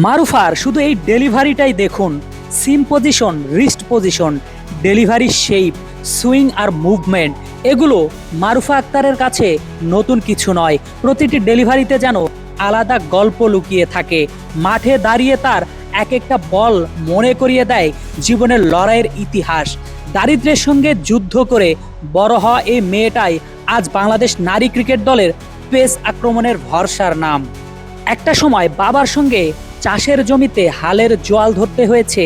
মারুফার, শুধু এই ডেলিভারিটাই দেখুন। Seam position wrist position, delivery shape swing আর মুভমেন্ট এগুলো মারুফা আক্তারের কাছে নতুন কিছু নয়। প্রতিটি ডেলিভারিতে যেন আলাদা গল্প লুকিয়ে থাকে। মাঠে দাঁড়িয়ে তার এক একটা বল মনে করিয়ে দেয় জীবনের লড়াইয়ের ইতিহাস। দারিদ্র্যের সঙ্গে যুদ্ধ করে বড় হওয়া এই মেয়েটাই আজ বাংলাদেশ নারী ক্রিকেট দলের পেস আক্রমণের ভরসার নাম। একটা সময় বাবার সঙ্গে চাষের জমিতে হালের জোয়াল ধরতে হয়েছে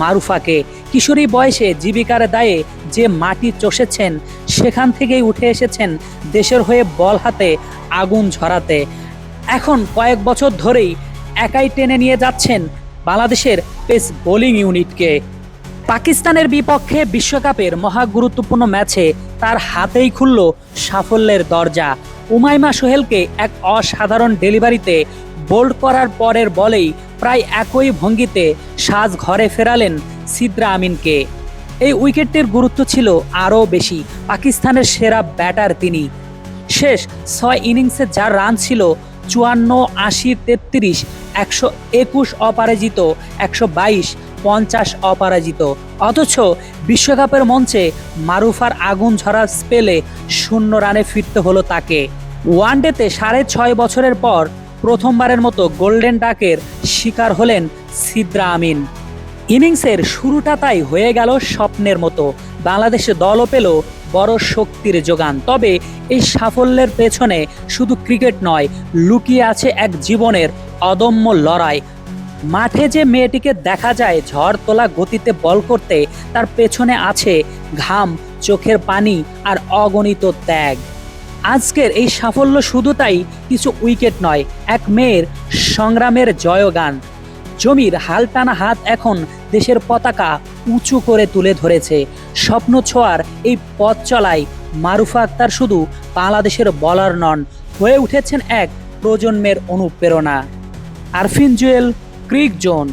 মারুফাকে। কিশোরী বয়সে জীবিকার দায়ে যে মাটি চষেছেন, সেখান থেকেই উঠে এসেছেন দেশের হয়ে বল হাতে, আগুন ঝরাতে। এখন কয়েক বছর ধরেই একাই টেনে নিয়ে যাচ্ছেন বাংলাদেশের পেস বোলিং ইউনিটকে। পাকিস্তানের বিপক্ষে বিশ্বকাপের মহা গুরুত্বপূর্ণ ম্যাচে তার হাতেই খুলল সাফল্যের দরজা। উমাইমা সোহেলকে এক অসাধারণ ডেলিভারিতে বোল্ড করার পরের বলেই প্রায় একই ভঙ্গিতে সাজ ঘরে ফেরালেন সিদ্রা আমিনকে। এই উইকেটটির গুরুত্ব ছিল আরও বেশি, পাকিস্তানের সেরা ব্যাটার তিনি। শেষ ছয় ইনিংসে যার রান ছিল চুয়ান্ন আশি তেত্রিশ, একশো একুশ অপরাজিত, একশো বাইশ পঞ্চাশ অপরাজিত। অথচ বিশ্বকাপের মঞ্চে মারুফার আগুন ঝরার স্পেলে শূন্য রানে ফিরতে হলো তাকে। ওয়ানডেতে সাড়ে ছয় বছরের পর প্রথমবারের মতো গোল্ডেন ডাকের শিকার হলেন সিদ্রা আমিন। ইনিংসের শুরুটা তাই হয়ে গেল স্বপ্নের মতো। বাংলাদেশে দলও পেল বড় শক্তির যোগান। তবে এই সাফল্যের পেছনে শুধু ক্রিকেট নয়, লুকিয়ে আছে এক জীবনের অদম্য লড়াই। মাঠে যে মেয়েটিকে দেখা যায় ঝড় তোলা গতিতে বল করতে, তার পেছনে আছে ঘাম, চোখের পানি আর অগণিত ত্যাগ। আজকের এই সাফল্য শুধু তাই কিছু উইকেট নয়, এক মেয়ের সংগ্রামের জয়গান। জমির হাল টানা হাত এখন দেশের পতাকা উঁচু করে তুলে ধরেছে। স্বপ্ন ছোঁয়ার এই পথ চলায় মারুফা আক্তার শুধু বাংলাদেশের বলার নন, হয়ে উঠেছেন এক প্রজন্মের অনুপ্রেরণা। Arfin Jewel, Cric Zone.